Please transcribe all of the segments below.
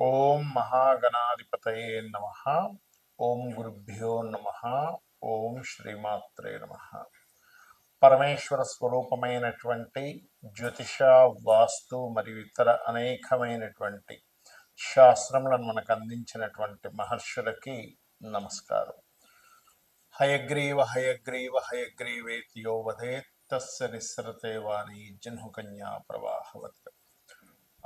ఓం మహాగణాధిపతయే నమ. ఓం గురుభ్యో నమ. ఓం శ్రీమాత్రే నమ. పరమేశ్వర స్వరూపమైనటువంటి జ్యోతిష వాస్తు మరియు ఇతర అనేకమైనటువంటి శాస్త్రములను మనకు అందించినటువంటి మహర్షులకి నమస్కారం. హయగ్రీవ హయగ్రీవ హయగ్రీవేతి యో తస్య నిస్సరతే వాణి జన్హుకన్యా ప్రవాహవత్.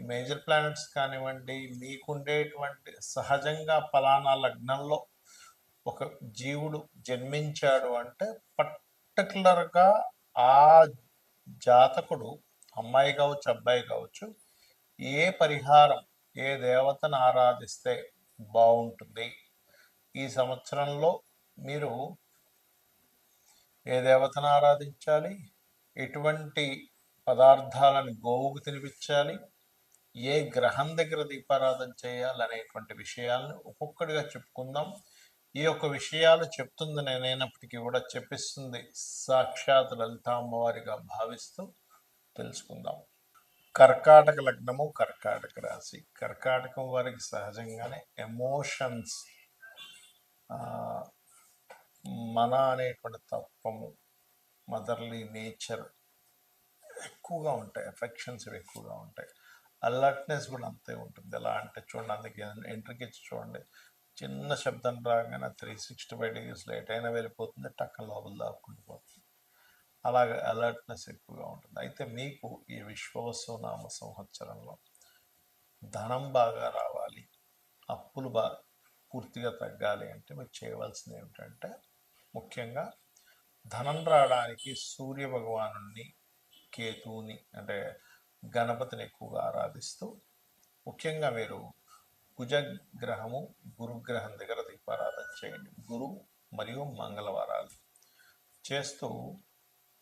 ఈ మేజర్ ప్లానెట్స్ కానివ్వండి మీకుండేటువంటి సహజంగా ఫలానా లగ్నంలో ఒక జీవుడు జన్మించాడు అంటే పర్టికులర్గా ఆ జాతకుడు అమ్మాయి కావచ్చు అబ్బాయి కావచ్చు ఏ పరిహారం ఏ దేవతను ఆరాధిస్తే బాగుంటుంది? ఈ సంవత్సరంలో మీరు ఏ దేవతను ఆరాధించాలి? ఎటువంటి పదార్థాలను గోవుకు తినిపించాలి? ఏ గ్రహం దగ్గర దీపారాధన చేయాలనేటువంటి విషయాలను ఒక్కొక్కటిగా చెప్పుకుందాం. ఈ యొక్క విషయాలు చెప్తుంది నేనైనప్పటికీ కూడా చెప్పిస్తుంది. సాక్షాత్ లలిత అమ్మవారిగా భావిస్తూ తెలుసుకుందాం. కర్కాటక లగ్నము కర్కాటక రాశి. కర్కాటకం వారికి సహజంగానే ఎమోషన్స్ మన అనేటువంటి తత్వము మదర్లీ నేచర్ ఎక్కువగా ఉంటాయి. ఎఫెక్షన్స్ ఎక్కువగా ఉంటాయి. అలర్ట్నెస్ కూడా అంతే ఉంటుంది. ఎలా అంటే చూడండి అందుకే ఎంట్రీకి ఇచ్చి చూడండి. చిన్న శబ్దం రాగానే three sixty five degrees late అయినా వెళ్ళిపోతుంది టక్క లోపల దాక్కుంటూ పోతుంది. అలాగే అలర్ట్నెస్ ఎక్కువగా ఉంటుంది. అయితే మీకు ఈ విశ్వవసునామ సంవత్సరంలో ధనం బాగా రావాలి అప్పులు బాగా పూర్తిగా తగ్గాలి అంటే మీరు చేయవలసింది ఏమిటంటే ముఖ్యంగా ధనం రావడానికి సూర్య భగవాను కేతువుని అంటే గణపతిని ఎక్కువగా ఆరాధిస్తూ ముఖ్యంగా మీరు కుజగ్రహము గురుగ్రహం దగ్గర దీపారాధన చేయండి. గురు మరియు మంగళవారాలు చేస్తూ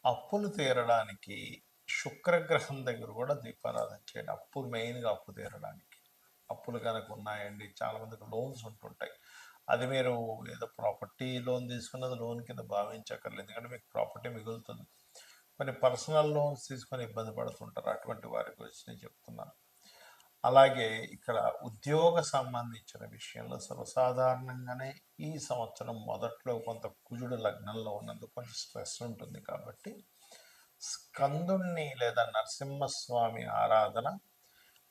అప్పులు తీరడానికి శుక్రగ్రహం దగ్గర కూడా దీపారాధన చేయండి. అప్పు మెయిన్గా అప్పు తీరడానికి. అప్పులు కనుక ఉన్నాయండి చాలా మందికి లోన్స్ ఉంటుంటాయి. అది మీరు ఏదో ప్రాపర్టీ లోన్ తీసుకున్నది లోన్ కింద భావించక్కర్లేదు. ఎందుకంటే మీకు ప్రాపర్టీ మిగులుతుంది. కొన్ని పర్సనల్ లోన్స్ తీసుకొని ఇబ్బంది పడుతుంటారు. అటువంటి వారి గురించి నేను చెప్తున్నాను. అలాగే ఇక్కడ ఉద్యోగ సంబంధించిన విషయంలో సర్వసాధారణంగానే ఈ సంవత్సరం మొదట్లో కొంత కుజుడు లగ్నంలో ఉన్నందుకు కొంచెం స్ట్రెస్ ఉంటుంది కాబట్టి స్కందుణ్ణి లేదా నరసింహస్వామి ఆరాధన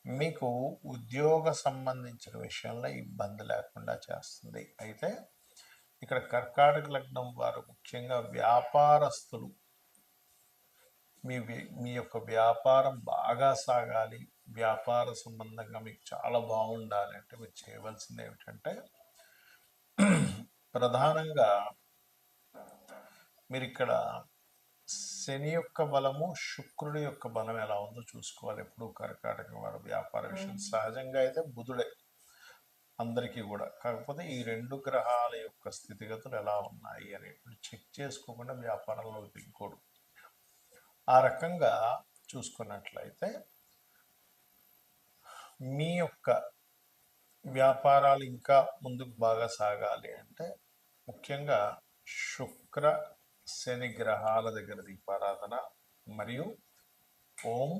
మీకు ఉద్యోగ సంబంధించిన విషయంలో ఇబ్బంది లేకుండా చేస్తుంది. అయితే ఇక్కడ కర్కాటక లగ్నం వారు ముఖ్యంగా వ్యాపారస్తులు మీ మీ యొక్క వ్యాపారం బాగా సాగాలి. వ్యాపార సంబంధంగా మీకు చాలా బాగుండాలి అంటే మీరు చేయవలసింది ఏమిటంటే ప్రధానంగా మీరు ఇక్కడ శని యొక్క బలము శుక్రుడి యొక్క బలం ఎలా ఉందో చూసుకోవాలి ఎప్పుడు కర్కాటక వారు వ్యాపార విషయం. సహజంగా అయితే బుధుడే అందరికీ కూడా. కాకపోతే ఈ రెండు గ్రహాల యొక్క స్థితిగతులు ఎలా ఉన్నాయి అనేటువంటి చెక్ చేసుకోకుండా వ్యాపారంలో దిగకూడదు ఆ రకంగా చూసుకున్నట్లయితే మీ యొక్క వ్యాపారాలు ఇంకా ముందుకు బాగా సాగాలి అంటే ముఖ్యంగా శుక్ర శని గ్రహాల దగ్గర దీపారాధన మరియు ఓం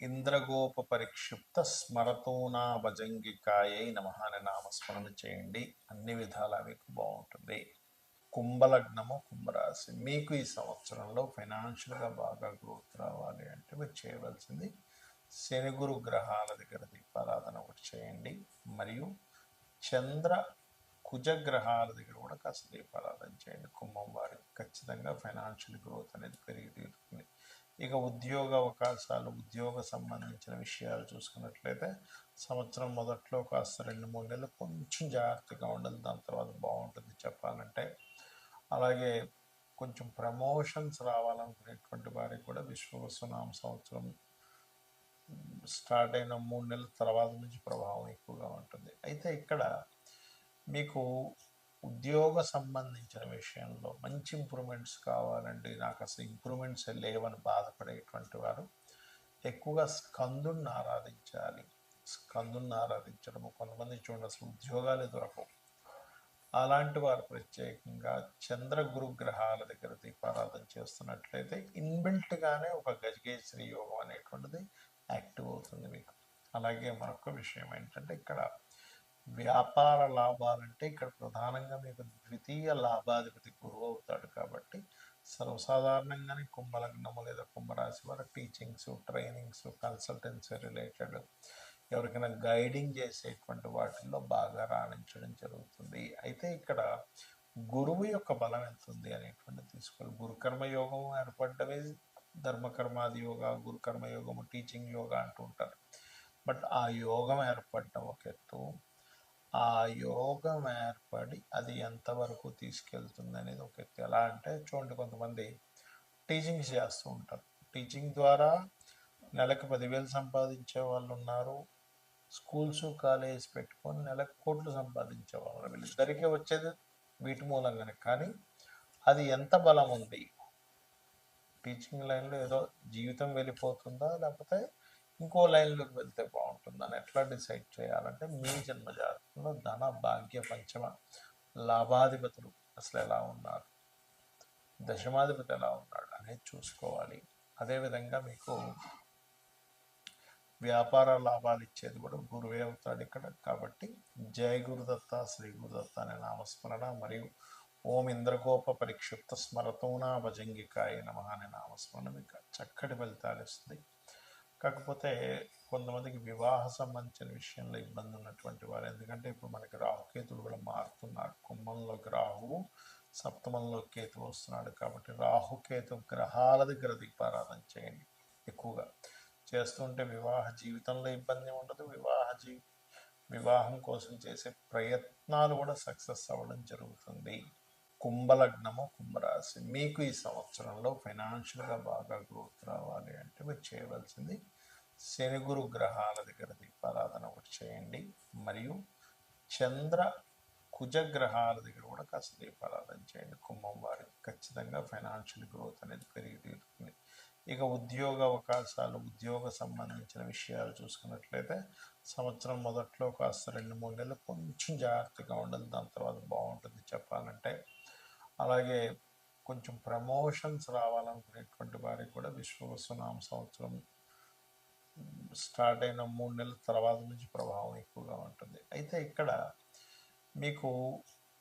ఇంద్రగోప పరిక్షిప్త స్మరతోనా భజంగికాయై నమ అనే నామస్మరణ చేయండి. అన్ని విధాలా మీకు బాగుంటుంది. కుంభలగ్నము కుంభరాశి. మీకు ఈ సంవత్సరంలో ఫైనాన్షియల్గా బాగా గ్రోత్ రావాలి అంటే మీరు చేయవలసింది శని గురు గ్రహాల దగ్గర దీపారాధన ఒకటి చేయండి. మరియు చంద్ర కుజ గ్రహాల దగ్గర కూడా కాస్త దీపారాధన చేయండి. కుంభం వారికి ఖచ్చితంగా ఫైనాన్షియల్ గ్రోత్ అనేది పెరిగి తీరుతుంది. ఇక ఉద్యోగ అవకాశాలు ఉద్యోగ సంబంధించిన విషయాలు చూసుకున్నట్లయితే సంవత్సరం మొదట్లో కాస్త రెండు మూడు నెలలు కొంచెం జాగ్రత్తగా ఉండాలి. దాని తర్వాత బాగుంటుంది చెప్పాలంటే. అలాగే కొంచెం ప్రమోషన్స్ రావాలనుకునేటువంటి వారికి కూడా విశ్వవసునామ సంవత్సరం స్టార్ట్ అయిన మూడు నెలల తర్వాత నుంచి ప్రభావం ఎక్కువగా ఉంటుంది. అయితే ఇక్కడ మీకు ఉద్యోగ సంబంధించిన విషయంలో మంచి ఇంప్రూవ్మెంట్స్ కావాలండి నాకు అసలు ఇంప్రూవ్మెంట్స్ లేవని బాధపడేటువంటి వారు ఎక్కువగా స్కందుని ఆరాధించాలి. స్కందుని ఆరాధించడం కొంతమంది చూడండి అసలు ఉద్యోగాలే దొరకవు. అలాంటి వారు ప్రత్యేకంగా చంద్ర గురు గ్రహాల దగ్గర దీపారాధన చేస్తున్నట్లయితే ఇన్బిల్ట్గానే ఒక గజగేశ్వరి యోగం అనేటువంటిది యాక్టివ్ అవుతుంది మీకు. అలాగే మరొక విషయం ఏంటంటే ఇక్కడ వ్యాపార లాభాలంటే ఇక్కడ ప్రధానంగా మీకు ద్వితీయ లాభాధిపతి గురువు అవుతాడు కాబట్టి సర్వసాధారణంగానే కుంభలగ్నము లేదా కుంభరాశి వారు టీచింగ్స్ ట్రైనింగ్స్ కన్సల్టెన్సీ రిలేటెడ్ ఎవరికైనా గైడింగ్ చేసేటువంటి వాటిల్లో బాగా రాణించడం జరుగుతుంది. అయితే ఇక్కడ గురువు యొక్క బలం ఎంత ఉంది అనేటువంటి తీసుకోవాలి. గురుకర్మ యోగం ఏర్పడ్డమే ధర్మకర్మాది యోగా గురుకర్మ యోగము టీచింగ్ యోగా అంటూ ఉంటారు. బట్ ఆ యోగం ఏర్పడటం ఒక ఎత్తు. ఆ యోగం ఏర్పడి అది ఎంతవరకు తీసుకెళ్తుంది అనేది ఒక ఎత్తు. ఎలా అంటే చూడండి కొంతమంది టీచింగ్స్ చేస్తూ ఉంటారు. టీచింగ్ ద్వారా నెలకు పదివేలు సంపాదించే వాళ్ళు ఉన్నారు. స్కూల్స్ కాలేజెస్ పెట్టుకొని నెలకు కోట్లు సంపాదించే వాళ్ళు వీళ్ళిద్దరికీ వచ్చేది వీటి మూలంగానే. కానీ అది ఎంత బలం ఉంది? టీచింగ్ లైన్లో ఏదో జీవితం వెళ్ళిపోతుందా? లేకపోతే ఇంకో లైన్లోకి వెళ్తే బాగుంటుందని ఎట్లా డిసైడ్ చేయాలంటే మీ జన్మజాతకంలో ధన భాగ్య పంచమ లాభాధిపతులు అసలు ఎలా ఉన్నారు? దశమాధిపతి ఎలా ఉన్నాడు అనేది చూసుకోవాలి. అదేవిధంగా మీకు వ్యాపార లాభాలు ఇచ్చేది కూడా గురువే అవుతాడు ఇక్కడ. కాబట్టి జయ గురుదత్త శ్రీ గురుదత్త అనే నామస్మరణ మరియు ఓం ఇంద్రగోప పరిక్షిప్త స్మరతోనా భజంగికాయ నమ అనే నామస్మరణ మీకు చక్కటి ఫలితాలు ఇస్తుంది. కాకపోతే కొంతమందికి వివాహ సంబంధించిన విషయంలో ఇబ్బంది ఉన్నటువంటి వారు ఎందుకంటే ఇప్పుడు మనకి రాహుకేతులు కూడా మారుతున్నారు. కుంభంలోకి రాహువు సప్తమంలో కేతు వస్తున్నాడు కాబట్టి రాహుకేతు గ్రహాల దగ్గర దీపారాధన చేయండి ఎక్కువగా. చేస్తుంటే వివాహ జీవితంలో ఇబ్బంది ఉండదు. వివాహ జీ వివాహం కోసం చేసే ప్రయత్నాలు కూడా సక్సెస్ అవ్వడం జరుగుతుంది. కుంభలగ్నము కుంభరాశి. మీకు ఈ సంవత్సరంలో ఫైనాన్షియల్గా బాగా గ్రోత్ రావాలి అంటే మీరు చేయవలసింది శని గురు గ్రహాల దగ్గర దీపారాధన ఒకటి చేయండి. మరియు చంద్ర కుజ గ్రహాల దగ్గర కూడా కాస్త దీపారాధన చేయండి. కుంభం వారికి ఖచ్చితంగా ఫైనాన్షియల్ గ్రోత్ అనేది పెరిగి తీరుతుంది. ఇక ఉద్యోగ అవకాశాలు ఉద్యోగ సంబంధించిన విషయాలు చూసుకున్నట్లయితే సంవత్సరం మొదట్లో కాస్త రెండు మూడు నెలలు కొంచెం జాగ్రత్తగా ఉండాలి. దాని తర్వాత బాగుంటుంది చెప్పాలంటే. అలాగే కొంచెం ప్రమోషన్స్ రావాలనుకునేటువంటి వారికి కూడా విశ్వవసునామ సంవత్సరం స్టార్ట్ అయిన మూడు నెలల తర్వాత నుంచి ప్రభావం ఎక్కువగా ఉంటుంది. అయితే ఇక్కడ మీకు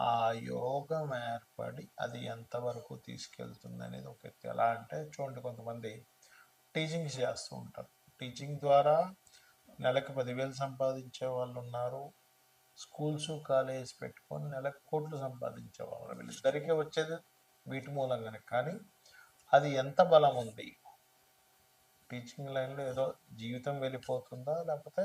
ఆ యోగం ఏర్పడి అది ఎంతవరకు తీసుకెళ్తుంది అనేది ఒక వ్యక్తి ఎలా అంటే చూడండి కొంతమంది టీచింగ్ చేస్తూ ఉంటారు. టీచింగ్ ద్వారా నెలకు పదివేలు సంపాదించే వాళ్ళు ఉన్నారు. స్కూల్స్ కాలేజ్ పెట్టుకొని నెలకు కోట్లు సంపాదించే వాళ్ళు వీళ్ళిద్దరికీ వచ్చేది వీటి మూలంగానే. కానీ అది ఎంత బలం ఉంది? టీచింగ్ లైన్లో ఏదో జీవితం వెళ్ళిపోతుందా? లేకపోతే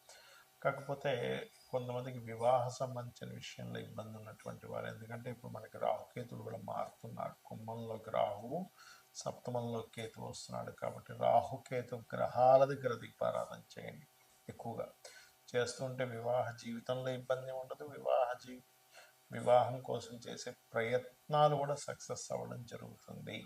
కాకపోతే కొంతమందికి వివాహ సంబంధించిన విషయంలో ఇబ్బంది ఉన్నటువంటి వారు. ఎందుకంటే ఇప్పుడు మనకి రాహుకేతులు కూడా మారుతున్నారు. కుంభంలోకి రాహువు సప్తమంలో కేతు వస్తున్నాడు కాబట్టి రాహుకేతు గ్రహాల దగ్గర దీపారాధన చేయండి ఎక్కువగా. చేస్తుంటే వివాహ జీవితంలో ఇబ్బంది ఉండదు. వివాహ జీ వివాహం కోసం చేసే ప్రయత్నాలు కూడా సక్సెస్ అవ్వడం జరుగుతుంది.